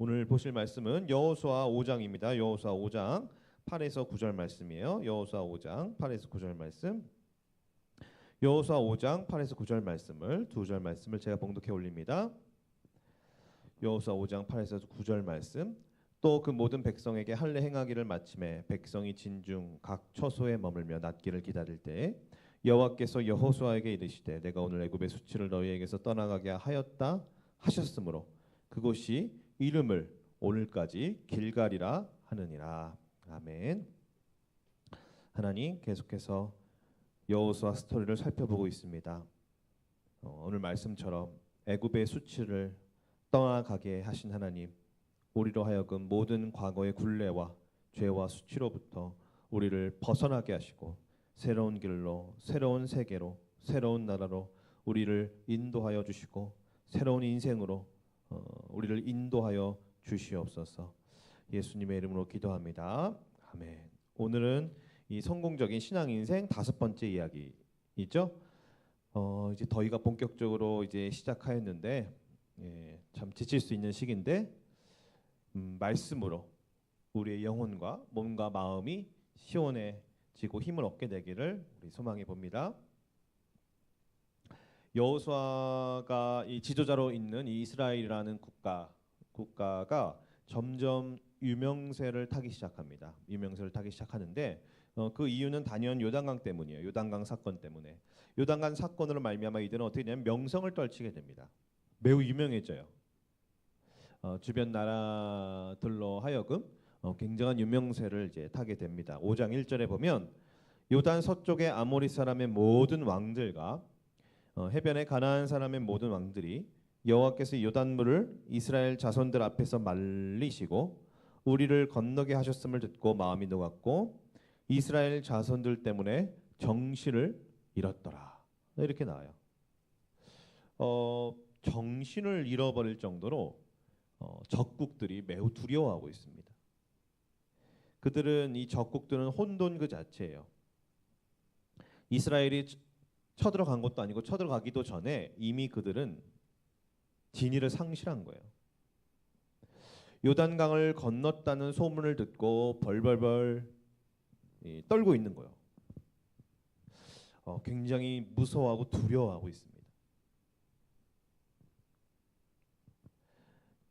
오늘 보실 말씀은 여호수아 5장입니다. 여호수아 5장 8에서 9절 말씀이에요. 여호수아 5장 8에서 9절 말씀. 여호수아 5장 8에서 9절 말씀을 두 절 말씀을 제가 봉독해 올립니다. 여호수아 5장 8에서 9절 말씀. 또 그 모든 백성에게 할례 행하기를 마침에 백성이 진중 각 처소에 머물며 낫기를 기다릴 때 여호와께서 여호수아에게 이르시되 내가 오늘 애굽의 수치를 너희에게서 떠나가게 하였다 하셨으므로 그곳이 이름을 오늘까지 길갈이라 하느니라. 아멘. 하나님 계속해서 여호수아 스토리를 살펴보고 있습니다. 어, 오늘 말씀처럼 애굽의 수치를 떠나가게 하신 하나님, 우리로 하여금 모든 과거의 굴레와 죄와 수치로부터 우리를 벗어나게 하시고 새로운 길로, 새로운 세계로, 새로운 나라로 우리를 인도하여 주시고 새로운 인생으로 어, 우리를 인도하여 주시옵소서. 예수님의 이름으로 기도합니다. 아멘. 오늘은 이 성공적인 신앙 인생 다섯 번째 이야기이죠. 어, 이제 더위가 본격적으로 이제 시작하였는데 예, 참 지칠 수 있는 시기인데 음, 말씀으로 우리의 영혼과 몸과 마음이 시원해지고 힘을 얻게 되기를 우리 소망해 봅니다. 여호수아가 이 지도자로 있는 이 이스라엘이라는 국가 국가가 점점 유명세를 타기 시작합니다. 유명세를 타기 시작하는데 어, 그 이유는 단연 요단강 때문이에요. 요단강 사건 때문에 요단강 사건으로 말미암아 이들은 어떻게 되냐면 명성을 떨치게 됩니다. 매우 유명해져요. 어, 주변 나라들로 하여금 어, 굉장한 유명세를 이제 타게 됩니다. 5장 1절에 보면 요단 서쪽의 아모리 사람의 모든 왕들과 어, 해변의 가나안 사람의 모든 왕들이 여호와께서 요단물을 이스라엘 자손들 앞에서 말리시고 우리를 건너게 하셨음을 듣고 마음이 녹았고 이스라엘 자손들 때문에 정신을 잃었더라 이렇게 나와요. 어, 정신을 잃어버릴 정도로 어, 적국들이 매우 두려워하고 있습니다. 그들은 이 적국들은 혼돈 그 자체예요. 이스라엘이 쳐들어간 것도 아니고 쳐들어가기도 전에 이미 그들은 진위를 상실한 거예요. 요단강을 건넜다는 소문을 듣고 벌벌벌 이, 떨고 있는 거예요. 어, 굉장히 무서워하고 두려워하고 있습니다.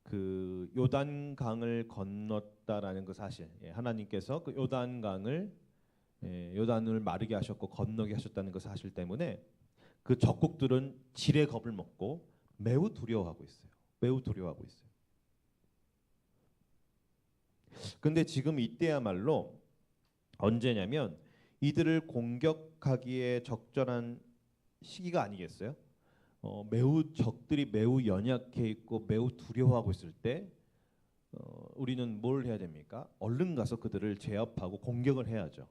그 요단강을 건넜다라는 그 사실, 예, 하나님께서 그 요단강을 예, 요단을 마르게 하셨고 건너게 하셨다는 그 사실 때문에 그 적국들은 지레 겁을 먹고 매우 두려워하고 있어요. 매우 두려워하고 있어요. 근데 지금 이때야말로 언제냐면 이들을 공격하기에 적절한 시기가 아니겠어요? 어, 매우 적들이 매우 연약해 있고 매우 두려워하고 있을 때 어, 우리는 뭘 해야 됩니까? 얼른 가서 그들을 제압하고 공격을 해야죠.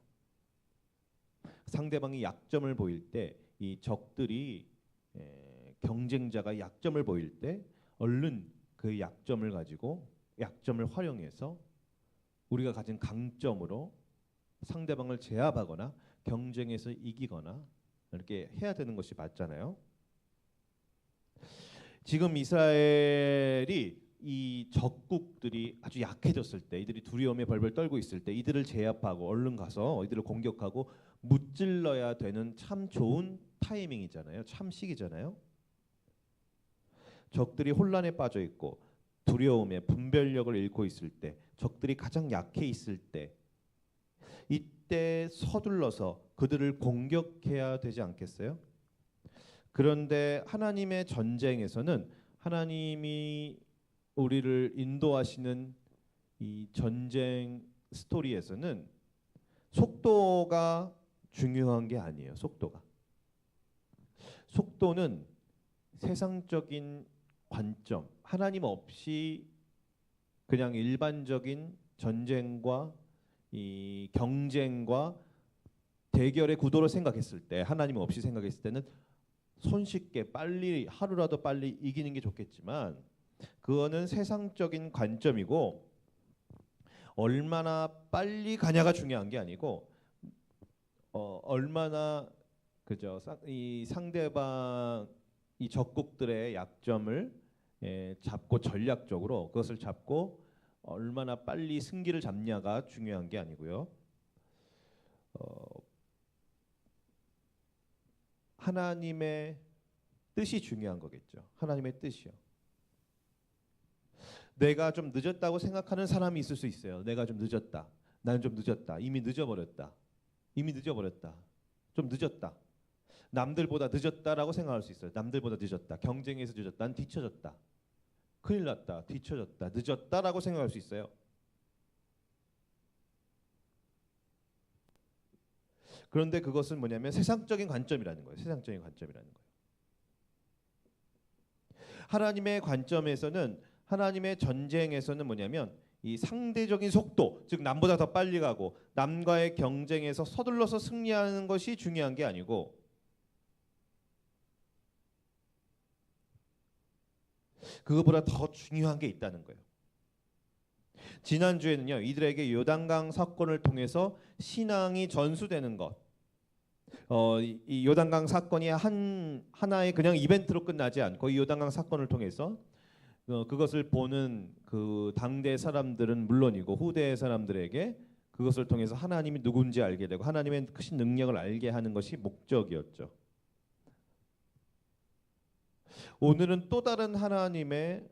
상대방이 약점을 보일 때 이 적들이 에, 경쟁자가 약점을 보일 때 얼른 그 약점을 가지고 약점을 활용해서 우리가 가진 강점으로 상대방을 제압하거나 경쟁에서 이기거나 이렇게 해야 되는 것이 맞잖아요. 지금 이스라엘이 이 적국들이 아주 약해졌을 때 이들이 두려움에 벌벌 떨고 있을 때 이들을 제압하고 얼른 가서 이들을 공격하고 무찔러야 되는 참 좋은 타이밍이잖아요. 참 시기잖아요. 적들이 혼란에 빠져 있고 두려움에 분별력을 잃고 있을 때 적들이 가장 약해 있을 때 이때 서둘러서 그들을 공격해야 되지 않겠어요? 그런데 하나님의 전쟁에서는 하나님이 우리를 인도하시는 이 전쟁 스토리에서는 속도가 중요한 게 아니에요. 속도가. 속도는 세상적인 관점, 하나님 없이 그냥 일반적인 전쟁과 이 경쟁과 대결의 구도로 생각했을 때 하나님 없이 생각했을 때는 손쉽게 빨리 하루라도 빨리 이기는 게 좋겠지만 그거는 세상적인 관점이고 얼마나 빨리 가냐가 중요한 게 아니고 어, 얼마나 그죠 이 상대방 이 적국들의 약점을 예, 잡고 전략적으로 그것을 잡고 얼마나 빨리 승기를 잡냐가 중요한 게 아니고요. 어, 하나님의 뜻이 중요한 거겠죠. 하나님의 뜻이요. 내가 좀 늦었다고 생각하는 사람이 있을 수 있어요. 내가 좀 늦었다. 나는 좀 늦었다. 이미 늦어버렸다. 이미 늦어버렸다. 좀 늦었다. 남들보다 늦었다라고 생각할 수 있어요. 남들보다 늦었다. 경쟁에서 늦었다. 난 뒤쳐졌다. 큰일 났다. 뒤쳐졌다. 늦었다라고 생각할 수 있어요. 그런데 그것은 뭐냐면 세상적인 관점이라는 거예요. 세상적인 관점이라는 거예요. 하나님의 관점에서는 하나님의 전쟁에서는 뭐냐면 이 상대적인 속도, 즉 남보다 더 빨리 가고 남과의 경쟁에서 서둘러서 승리하는 것이 중요한 게 아니고 그거보다 더 중요한 게 있다는 거예요. 지난주에는요. 이들에게 요단강 사건을 통해서 신앙이 전수되는 것. 어, 이, 이 요단강 사건이 한 하나의 그냥 이벤트로 끝나지 않고 이 요단강 사건을 통해서 어, 그것을 보는 그 당대 사람들은 물론이고 후대 사람들에게 그것을 통해서 하나님이 누군지 알게 되고 하나님의 크신 능력을 알게 하는 것이 목적이었죠. 오늘은 또 다른 하나님의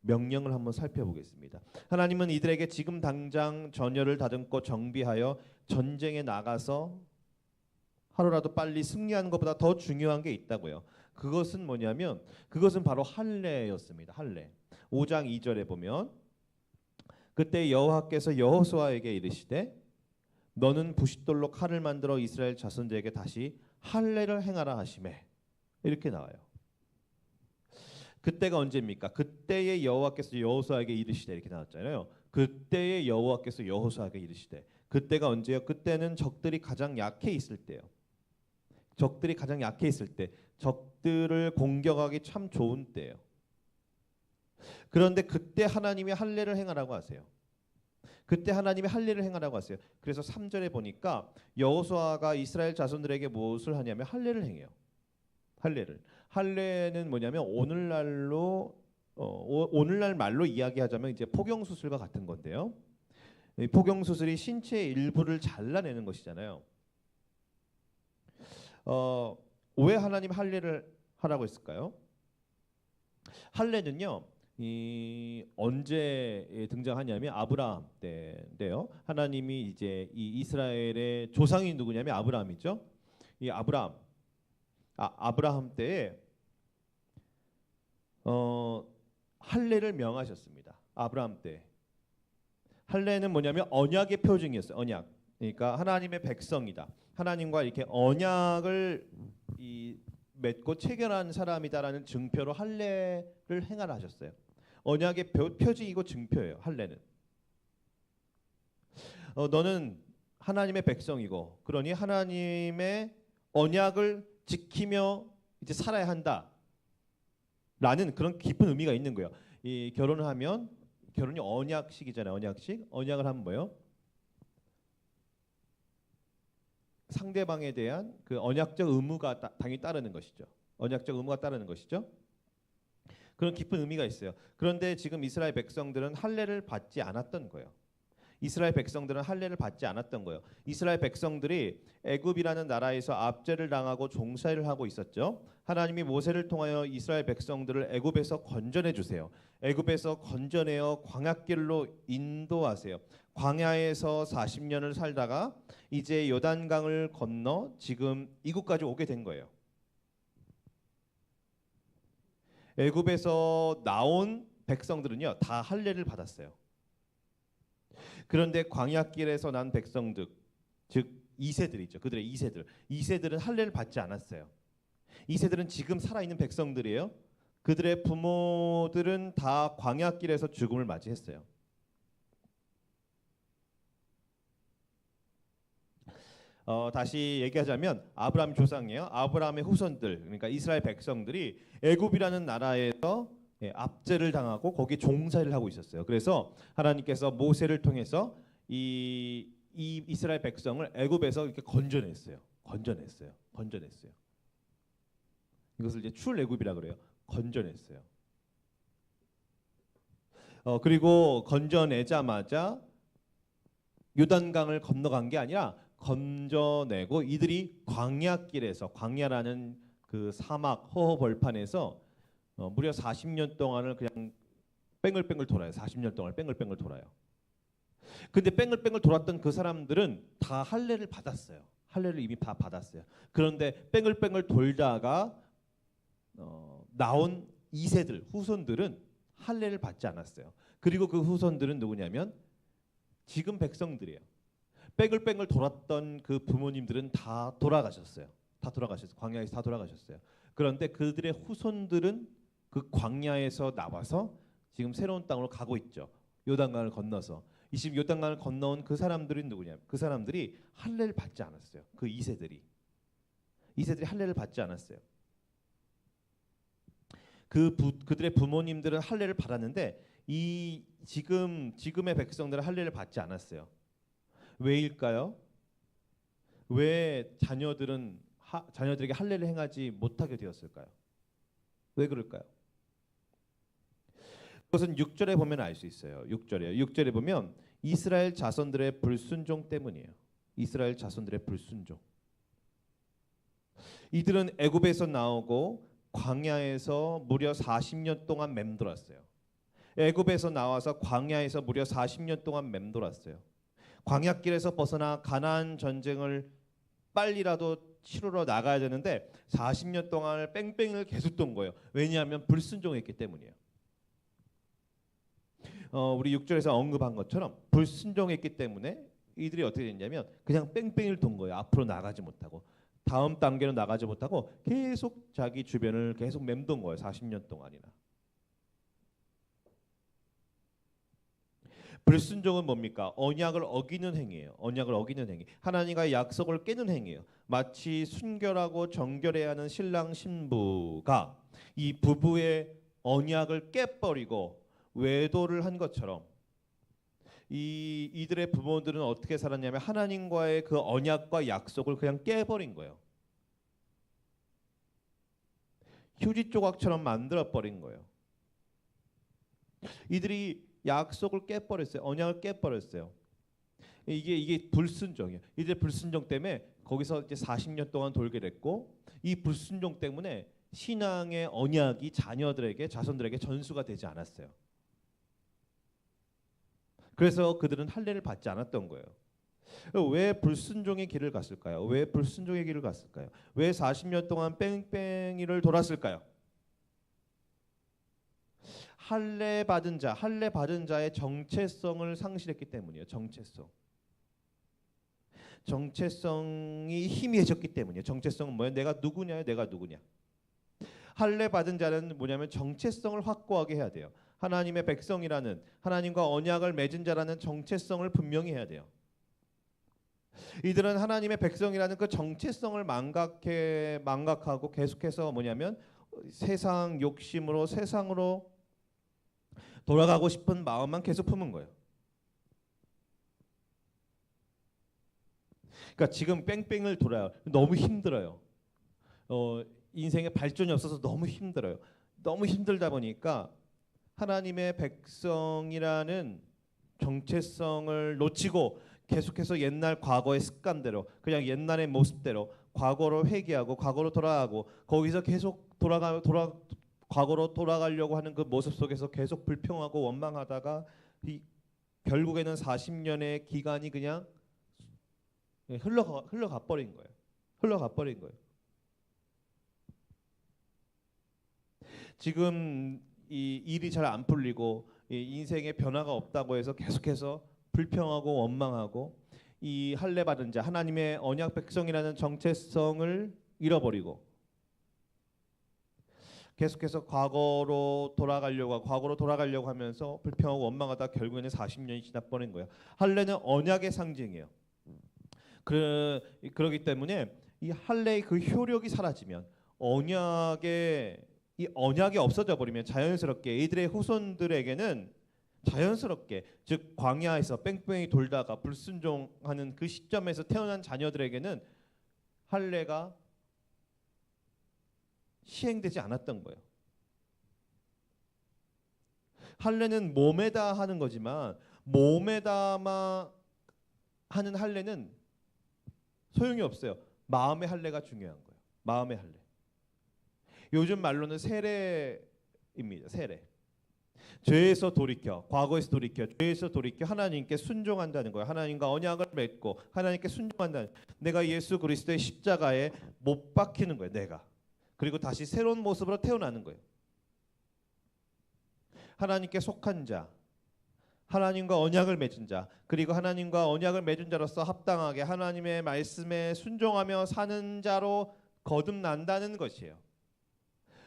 명령을 한번 살펴보겠습니다. 하나님은 이들에게 지금 당장 전열을 다듬고 정비하여 전쟁에 나가서 하루라도 빨리 승리하는 것보다 더 중요한 게 있다고요. 그것은 뭐냐면 그것은 바로 할례였습니다. 할례. 5장 2절에 보면 그때 여호와께서 여호수아에게 이르시되 너는 부싯돌로 칼을 만들어 이스라엘 자손들에게 다시 할례를 행하라 하심에 이렇게 나와요. 그때가 언제입니까? 그때의 여호와께서 여호수아에게 이르시되 이렇게 나왔잖아요. 그때의 여호와께서 여호수아에게 이르시되 그때가 언제요? 그때는 적들이 가장 약해 있을 때요. 적들이 가장 약해 있을 때, 적들을 공격하기 참 좋은 때예요. 그런데 그때 하나님이 할례를 행하라고 하세요. 그때 하나님이 할례를 행하라고 하세요. 그래서 3절에 보니까 여호수아가 이스라엘 자손들에게 무엇을 하냐면 할례를 행해요. 할례를. 할례는 뭐냐면 오늘날로 어, 오- 오늘날 말로 이야기하자면 이제 포경 수술과 같은 건데요. 이 포경 수술이 신체의 일부를 잘라내는 것이잖아요. 어, 왜 하나님 할례를 하라고 했을까요? 할례는요. 이 언제 등장하냐면 아브라함 때인데요. 하나님이 이제 이 이스라엘의 조상이 누구냐면 아브라함이죠. 이 아브라함 아, 아브라함 때에 어 할례를 명하셨습니다. 아브라함 때 할례는 뭐냐면 언약의 표징이었어요. 언약. 그러니까 하나님의 백성이다. 하나님과 이렇게 언약을 이 맺고 체결한 사람이다라는 증표로 할례를 행하라 하셨어요. 언약의 표, 표징이고 증표예요. 할례는. 어, 너는 하나님의 백성이고 그러니 하나님의 언약을 지키며 이제 살아야 한다. 라는 그런 깊은 의미가 있는 거예요. 이 결혼을 하면 결혼이 언약식이잖아요. 언약식. 언약을 하면 뭐예요? 상대방에 대한 그 언약적 의무가 따, 당연히 따르는 것이죠. 언약적 의무가 따르는 것이죠. 그런 깊은 의미가 있어요. 그런데 지금 이스라엘 백성들은 할례를 받지 않았던 거예요. 이스라엘 백성들은 할례를 받지 않았던 거예요. 이스라엘 백성들이 애굽이라는 나라에서 압제를 당하고 종살이를 하고 있었죠. 하나님이 모세를 통하여 이스라엘 백성들을 애굽에서 건져내 주세요. 애굽에서 건져내어 광야길로 인도하세요. 광야에서 40년을 살다가 이제 요단강을 건너 지금 이곳까지 오게 된 거예요. 애굽에서 나온 백성들은요 다 할례를 받았어요. 그런데 광야길에서 난 백성들 즉 이세들이죠. 그들의 이세들. 이세들은 할례를 받지 않았어요. 이세들은 지금 살아 있는 백성들이에요. 그들의 부모들은 다 광야길에서 죽음을 맞이했어요. 어, 다시 얘기하자면 아브라함 조상이에요. 아브라함의 후손들 그러니까 이스라엘 백성들이 애굽이라는 나라에서 예, 압제를 당하고 거기 종살이를 하고 있었어요. 그래서 하나님께서 모세를 통해서 이, 이 이스라엘 백성을 애굽에서 이렇게 건져냈어요. 건져냈어요. 건져냈어요. 이것을 이제 출애굽이라 그래요. 건져냈어요. 어, 그리고 건져내자마자 요단강을 건너간 게 아니라 건져내고 이들이 광야길에서 광야라는 그 사막 허허 벌판에서 어, 무려 40년 동안을 그냥 뺑글뺑글 돌아요. 40년 동안 뺑글뺑글 돌아요. 근데 뺑글뺑글 돌았던 그 사람들은 다 할례를 받았어요. 할례를 이미 다 받았어요. 그런데 뺑글뺑글 돌다가 어, 나온 2세들 후손들은 할례를 받지 않았어요. 그리고 그 후손들은 누구냐면 지금 백성들이에요. 뺑글뺑글 돌았던 그 부모님들은 다 돌아가셨어요. 다 돌아가셨어요. 광야에서 다 돌아가셨어요. 그런데 그들의 후손들은 그 광야에서 나와서 지금 새로운 땅으로 가고 있죠. 요단강을 건너서 이 지금 요단강을 건너온 그 사람들이 누구냐? 그 사람들이 할례를 받지 않았어요. 그 2세들이 2세들이 할례를 받지 않았어요. 그 부, 그들의 부모님들은 할례를 받았는데 이 지금 지금의 백성들은 할례를 받지 않았어요. 왜일까요? 왜 자녀들은 하, 자녀들에게 할례를 행하지 못하게 되었을까요? 왜 그럴까요? 그것은 6절에 보면 알 수 있어요. 6절에 6절에 보면 이스라엘 자손들의 불순종 때문이에요. 이스라엘 자손들의 불순종. 이들은 애굽에서 나오고 광야에서 무려 40년 동안 맴돌았어요. 애굽에서 나와서 광야에서 무려 40년 동안 맴돌았어요. 광야길에서 벗어나 가나안 전쟁을 빨리라도 치르러 나가야 되는데 40년 동안을 뺑뺑이를 계속 돈 거예요. 왜냐하면 불순종했기 때문이에요. 어, 우리 6절에서 언급한 것처럼 불순종했기 때문에 이들이 어떻게 됐냐면 그냥 뺑뺑이를 돈 거예요. 앞으로 나가지 못하고 다음 단계로 나가지 못하고 계속 자기 주변을 계속 맴돈 거예요. 40년 동안이나. 불순종은 뭡니까? 언약을 어기는 행위예요. 언약을 어기는 행위. 하나님과의 약속을 깨는 행위예요. 마치 순결하고 정결해야 하는 신랑 신부가 이 부부의 언약을 깨버리고 외도를 한 것처럼 이 이들의 부모들은 어떻게 살았냐면 하나님과의 그 언약과 약속을 그냥 깨버린 거예요. 휴지 조각처럼 만들어 버린 거예요. 이들이 약속을 깨버렸어요. 언약을 깨버렸어요. 이게 이게 불순종이에요. 이제 불순종 때문에 거기서 이제 40년 동안 돌게 됐고 이 불순종 때문에 신앙의 언약이 자녀들에게 자손들에게 전수가 되지 않았어요. 그래서 그들은 할례를 받지 않았던 거예요. 왜 불순종의 길을 갔을까요? 왜 불순종의 길을 갔을까요? 왜 40년 동안 뺑뺑이를 돌았을까요? 할례 받은 자, 할례 받은 자의 정체성을 상실했기 때문이에요. 정체성. 정체성이 희미해졌기 때문이에요. 정체성은 뭐예요? 내가 누구냐요? 내가 누구냐? 할례 받은 자는 뭐냐면 정체성을 확고하게 해야 돼요. 하나님의 백성이라는 하나님과 언약을 맺은 자라는 정체성을 분명히 해야 돼요. 이들은 하나님의 백성이라는 그 정체성을 망각해 망각하고 계속해서 뭐냐면 세상 욕심으로 세상으로 돌아가고 싶은 마음만 계속 품은 거예요. 그러니까 지금 뺑뺑을 돌아요. 너무 힘들어요. 어, 인생에 발전이 없어서 너무 힘들어요. 너무 힘들다 보니까 하나님의 백성이라는 정체성을 놓치고 계속해서 옛날 과거의 습관대로 그냥 옛날의 모습대로 과거로 회귀하고 과거로 돌아가고 거기서 계속 돌아가 돌아 과거로 돌아가려고 하는 그 모습 속에서 계속 불평하고 원망하다가 이 결국에는 40년의 기간이 그냥 흘러가 흘러가 버린 거예요. 흘러가 버린 거예요. 지금 이 일이 잘 안 풀리고 이 인생에 변화가 없다고 해서 계속해서 불평하고 원망하고 이 할례 받은 자 하나님의 언약 백성이라는 정체성을 잃어버리고 계속해서 과거로 돌아가려고 과거로 돌아가려고 하면서 불평하고 원망하다 결국에는 40년이 지나버린 거예요. 할례는 언약의 상징이에요. 그 그러기 때문에 이 할례의 그 효력이 사라지면 언약의 이 언약이 없어져 버리면 자연스럽게 이들의 후손들에게는 자연스럽게 즉 광야에서 뺑뺑이 돌다가 불순종하는 그 시점에서 태어난 자녀들에게는 할례가 시행되지 않았던 거예요. 할례는 몸에다 하는 거지만 몸에다만 하는 할례는 소용이 없어요. 마음의 할례가 중요한 거예요. 마음의 할례. 요즘 말로는 세례입니다. 세례. 죄에서 돌이켜, 과거에서 돌이켜, 죄에서 돌이켜 하나님께 순종한다는 거예요. 하나님과 언약을 맺고 하나님께 순종한다는. 내가 예수 그리스도의 십자가에 못 박히는 거예요. 내가. 그리고 다시 새로운 모습으로 태어나는 거예요. 하나님께 속한 자, 하나님과 언약을 맺은 자, 그리고 하나님과 언약을 맺은 자로서 합당하게 하나님의 말씀에 순종하며 사는 자로 거듭난다는 것이에요.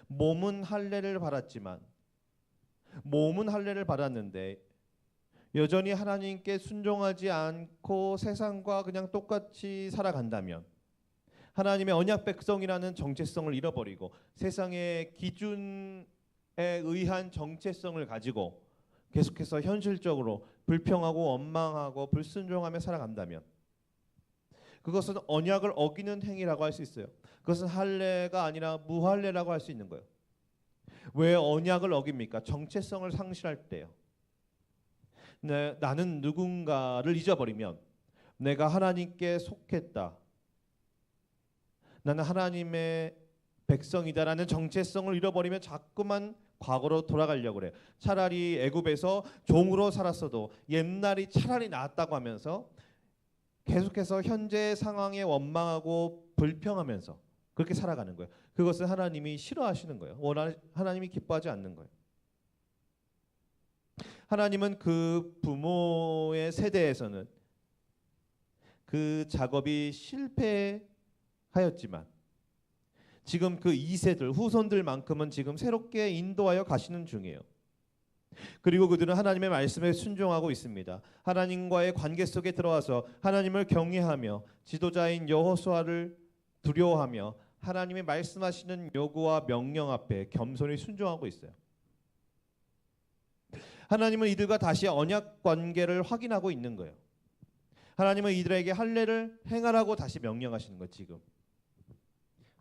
몸은 할례를 받았지만 몸은 할례를 받았는데 여전히 하나님께 순종하지 않고 세상과 그냥 똑같이 살아간다면 하나님의 언약 백성이라는 정체성을 잃어버리고 세상의 기준에 의한 정체성을 가지고 계속해서 현실적으로 불평하고 원망하고 불순종하며 살아간다면 그것은 언약을 어기는 행위라고 할 수 있어요. 그것은 할례가 아니라 무할례라고 할 수 있는 거예요. 왜 언약을 어깁니까? 정체성을 상실할 때요. 네, 나는 누군가를 잊어버리면 내가 하나님께 속했다. 나는 하나님의 백성이다라는 정체성을 잃어버리면 자꾸만 과거로 돌아가려고 그래요. 차라리 애굽에서 종으로 살았어도 옛날이 차라리 나았다고 하면서 계속해서 현재 상황에 원망하고 불평하면서 그렇게 살아가는 거예요. 그것을 하나님이 싫어하시는 거예요. 원하 하나님이 기뻐하지 않는 거예요. 하나님은 그 부모의 세대에서는 그 작업이 실패 하였지만 지금 그 2세들 후손들만큼은 지금 새롭게 인도하여 가시는 중이에요. 그리고 그들은 하나님의 말씀에 순종하고 있습니다. 하나님과의 관계 속에 들어와서 하나님을 경외하며 지도자인 여호수아를 두려워하며 하나님의 말씀하시는 요구와 명령 앞에 겸손히 순종하고 있어요. 하나님은 이들과 다시 언약 관계를 확인하고 있는 거예요. 하나님은 이들에게 할례를 행하라고 다시 명령하시는 거 지금.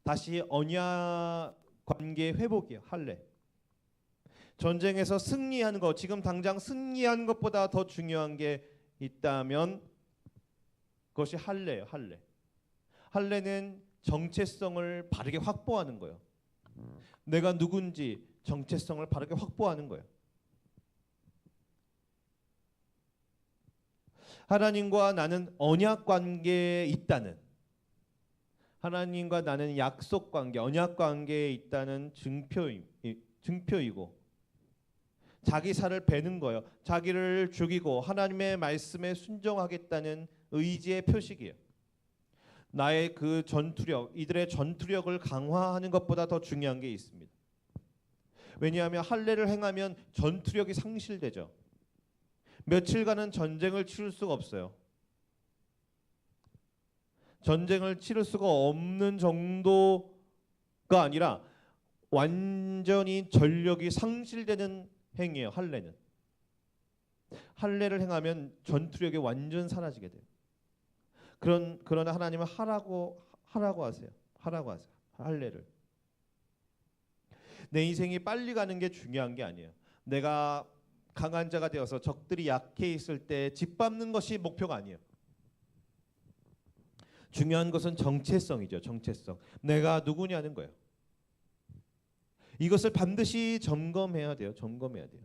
다시 언약 관계 회복이에요. 할례. 전쟁에서 승리하는 것, 지금 당장 승리하는 것보다 더 중요한 게 있다면 그것이 할례예요. 할례. 할례는 정체성을 바르게 확보하는 거예요. 내가 누군지 정체성을 바르게 확보하는 거예요. 하나님과 나는 언약 관계에 있다는 하나님과 나는 약속 관계, 언약 관계에 있다는 증표이, 증표이고 자기 살을 베는 거예요. 자기를 죽이고 하나님의 말씀에 순종하겠다는 의지의 표식이에요. 나의 그 전투력, 이들의 전투력을 강화하는 것보다 더 중요한 게 있습니다. 왜냐하면 할례를 행하면 전투력이 상실되죠. 며칠간은 전쟁을 치를 수가 없어요. 전쟁을 치를 수가 없는 정도가 아니라 완전히 전력이 상실되는 행위예요. 할례는. 할례를 행하면 전투력이 완전 사라지게 돼요. 그런 그러나 하나님은 하라고 하라고 하세요. 하라고 하세요. 할례를. 내 인생이 빨리 가는 게 중요한 게 아니에요. 내가 강한 자가 되어서 적들이 약해 있을 때 짓밟는 것이 목표가 아니에요. 중요한 것은 정체성이죠. 정체성. 내가 누구냐는 거예요. 이것을 반드시 점검해야 돼요. 점검해야 돼요.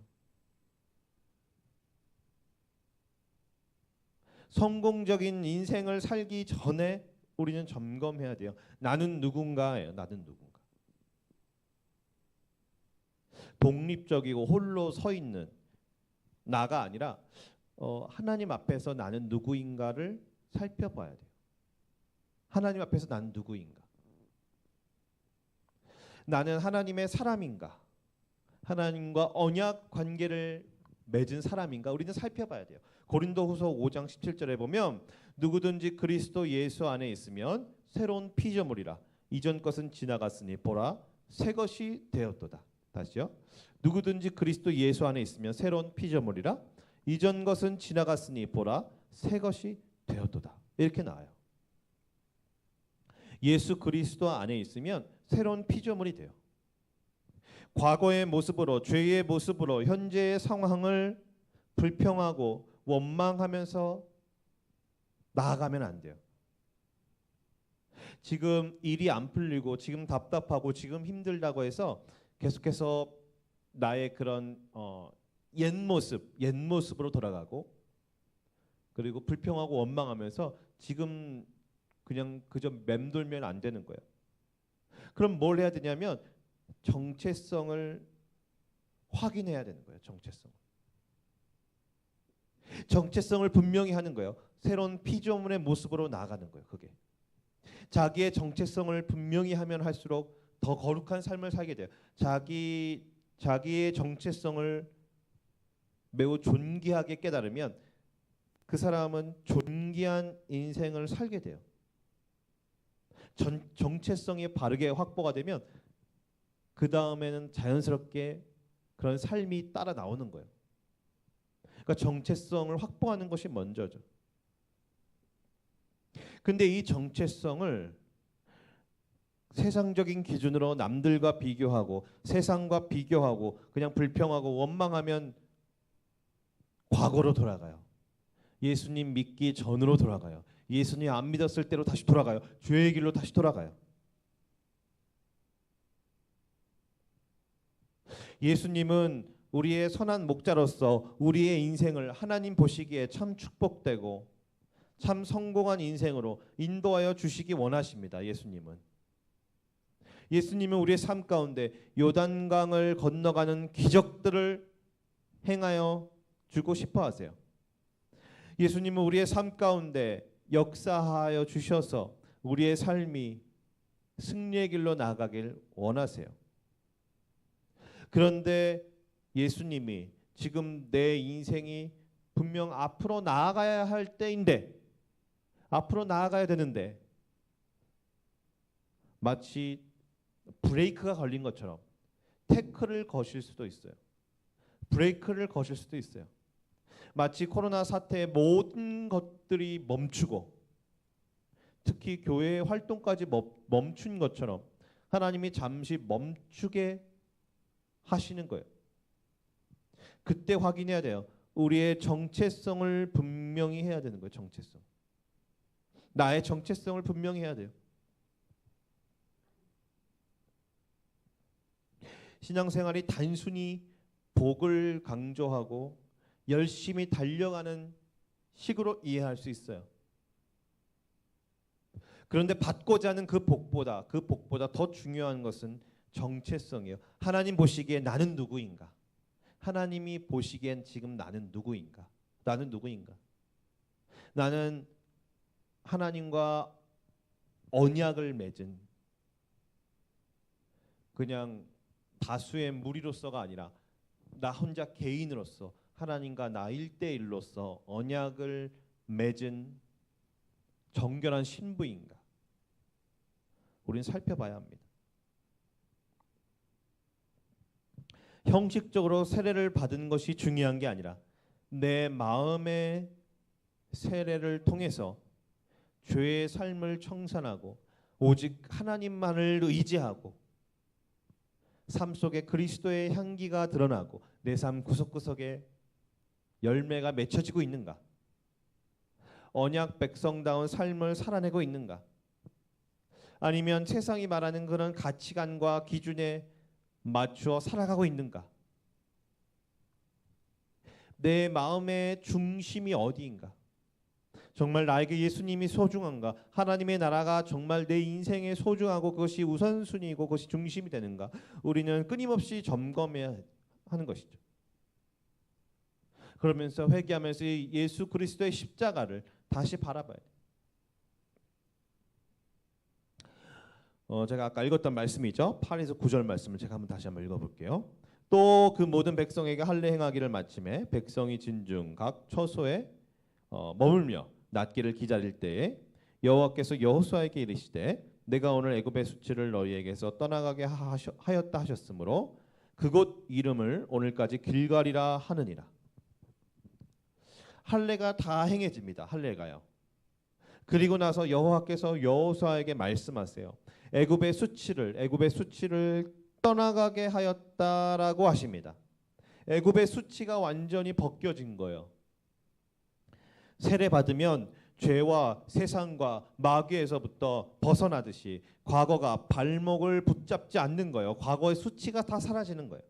성공적인 인생을 살기 전에 우리는 점검해야 돼요. 나는 누군가예요. 나는 누군가. 독립적이고 홀로 서 있는 나가 아니라 어, 하나님 앞에서 나는 누구인가를 살펴봐야 돼요. 하나님 앞에서 나는 누구인가? 나는 하나님의 사람인가? 하나님과 언약 관계를 맺은 사람인가? 우리는 살펴봐야 돼요. 고린도후서 5장 17절에 보면 누구든지 그리스도 예수 안에 있으면 새로운 피조물이라 이전 것은 지나갔으니 보라 새 것이 되었도다. 다시요. 누구든지 그리스도 예수 안에 있으면 새로운 피조물이라 이전 것은 지나갔으니 보라 새 것이 되었도다. 이렇게 나와요. 예수 그리스도 안에 있으면 새로운 피조물이 돼요. 과거의 모습으로 죄의 모습으로 현재의 상황을 불평하고 원망하면서 나아가면 안 돼요. 지금 일이 안 풀리고 지금 답답하고 지금 힘들다고 해서 계속해서 나의 그런 어, 옛 모습, 옛 모습으로 돌아가고 그리고 불평하고 원망하면서 지금 그냥 그저 맴돌면 안 되는 거예요. 그럼 뭘 해야 되냐면 정체성을 확인해야 되는 거예요. 정체성. 정체성을 분명히 하는 거예요. 새로운 피조물의 모습으로 나아가는 거예요. 그게 자기의 정체성을 분명히 하면 할수록 더 거룩한 삶을 살게 돼요. 자기 자기의 정체성을 매우 존귀하게 깨달으면 그 사람은 존귀한 인생을 살게 돼요. 전, 정체성이 바르게 확보가 되면 그 다음에는 자연스럽게 그런 삶이 따라 나오는 거예요. 그러니까 정체성을 확보하는 것이 먼저죠. 근데 이 정체성을 세상적인 기준으로 남들과 비교하고 세상과 비교하고 그냥 불평하고 원망하면 과거로 돌아가요. 예수님 믿기 전으로 돌아가요. 예수님 안 믿었을 때로 다시 돌아가요. 죄의 길로 다시 돌아가요. 예수님은 우리의 선한 목자로서 우리의 인생을 하나님 보시기에 참 축복되고 참 성공한 인생으로 인도하여 주시기 원하십니다. 예수님은 예수님은 우리의 삶 가운데 요단강을 건너가는 기적들을 행하여 주고 싶어 하세요. 예수님은 우리의 삶 가운데 역사하여 주셔서 우리의 삶이 승리의 길로 나아가길 원하세요. 그런데 예수님이 지금 내 인생이 분명 앞으로 나아가야 할 때인데 앞으로 나아가야 되는데 마치 브레이크가 걸린 것처럼 태클을 거실 수도 있어요. 브레이크를 거실 수도 있어요. 마치 코로나 사태의 모든 것들이 멈추고 특히 교회의 활동까지 멈춘 것처럼 하나님이 잠시 멈추게 하시는 거예요. 그때 확인해야 돼요. 우리의 정체성을 분명히 해야 되는 거예요. 정체성. 나의 정체성을 분명히 해야 돼요. 신앙생활이 단순히 복을 강조하고 열심히 달려가는 식으로 이해할 수 있어요. 그런데 받고자 하는 그 복보다 그 복보다 더 중요한 것은 정체성이에요. 하나님 보시기에 나는 누구인가? 하나님이 보시기엔 지금 나는 누구인가? 나는 누구인가? 나는 하나님과 언약을 맺은 그냥 다수의 무리로서가 아니라 나 혼자 개인으로서 하나님과 나 일대일로서 언약을 맺은 정결한 신부인가? 우리는 살펴봐야 합니다. 형식적으로 세례를 받은 것이 중요한 게 아니라 내 마음의 세례를 통해서 죄의 삶을 청산하고 오직 하나님만을 의지하고 삶 속에 그리스도의 향기가 드러나고 내 삶 구석구석에 열매가 맺혀지고 있는가? 언약 백성다운 삶을 살아내고 있는가? 아니면 세상이 말하는 그런 가치관과 기준에 맞추어 살아가고 있는가? 내 마음의 중심이 어디인가? 정말 나에게 예수님이 소중한가? 하나님의 나라가 정말 내 인생에 소중하고 그것이 우선순위이고 그것이 중심이 되는가? 우리는 끊임없이 점검해야 하는 것이죠. 그러면서 회개하면서 예수 그리스도의 십자가를 다시 바라봐야 돼. 어, 제가 아까 읽었던 말씀이죠. 8에서 9절 말씀을 제가 한번 다시 한번 읽어볼게요. 또 그 모든 백성에게 할례 행하기를 마침에 백성이 진중 각 처소에 어, 머물며 낫기를 기다릴 때에 여호와께서 여호수아에게 이르시되 내가 오늘 애굽의 수치를 너희에게서 떠나가게 하였다 하셨으므로 그곳 이름을 오늘까지 길갈이라 하느니라. 할례가 다 행해집니다. 할례가요. 그리고 나서 여호와께서 여호수아에게 말씀하세요. 애굽의 수치를 애굽의 수치를 떠나가게 하였다라고 하십니다. 애굽의 수치가 완전히 벗겨진 거예요. 세례 받으면 죄와 세상과 마귀에서부터 벗어나듯이 과거가 발목을 붙잡지 않는 거예요. 과거의 수치가 다 사라지는 거예요.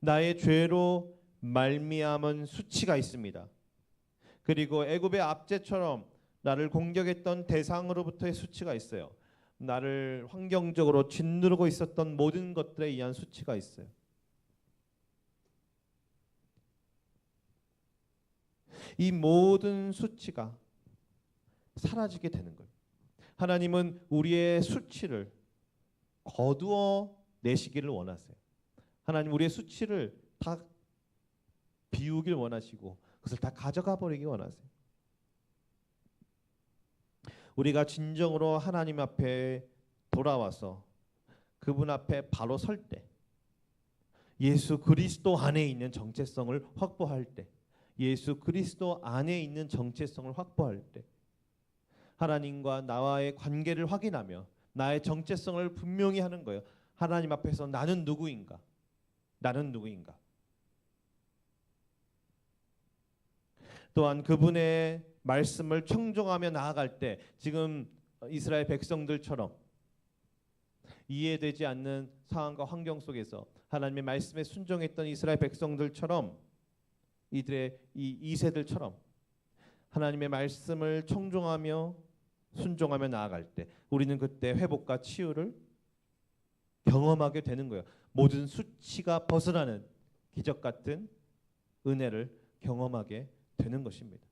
나의 죄로 말미암은 수치가 있습니다. 그리고 애굽의 압제처럼 나를 공격했던 대상으로부터의 수치가 있어요. 나를 환경적으로 짓누르고 있었던 모든 것들에 의한 수치가 있어요. 이 모든 수치가 사라지게 되는 거예요. 하나님은 우리의 수치를 거두어 내시기를 원하세요. 하나님 우리의 수치를 다 비우길 원하시고 그것을 다 가져가 버리기 원하세요. 우리가 진정으로 하나님 앞에 돌아와서 그분 앞에 바로 설 때, 예수 그리스도 안에 있는 정체성을 확보할 때, 예수 그리스도 안에 있는 정체성을 확보할 때, 하나님과 나와의 관계를 확인하며 나의 정체성을 분명히 하는 거예요. 하나님 앞에서 나는 누구인가? 나는 누구인가? 또한 그분의 말씀을 청종하며 나아갈 때 지금 이스라엘 백성들처럼 이해되지 않는 상황과 환경 속에서 하나님의 말씀에 순종했던 이스라엘 백성들처럼 이들의 이 이세들처럼 하나님의 말씀을 청종하며 순종하며 나아갈 때 우리는 그때 회복과 치유를 경험하게 되는 거예요. 모든 수치가 벗어나는 기적 같은 은혜를 경험하게 되는 것입니다.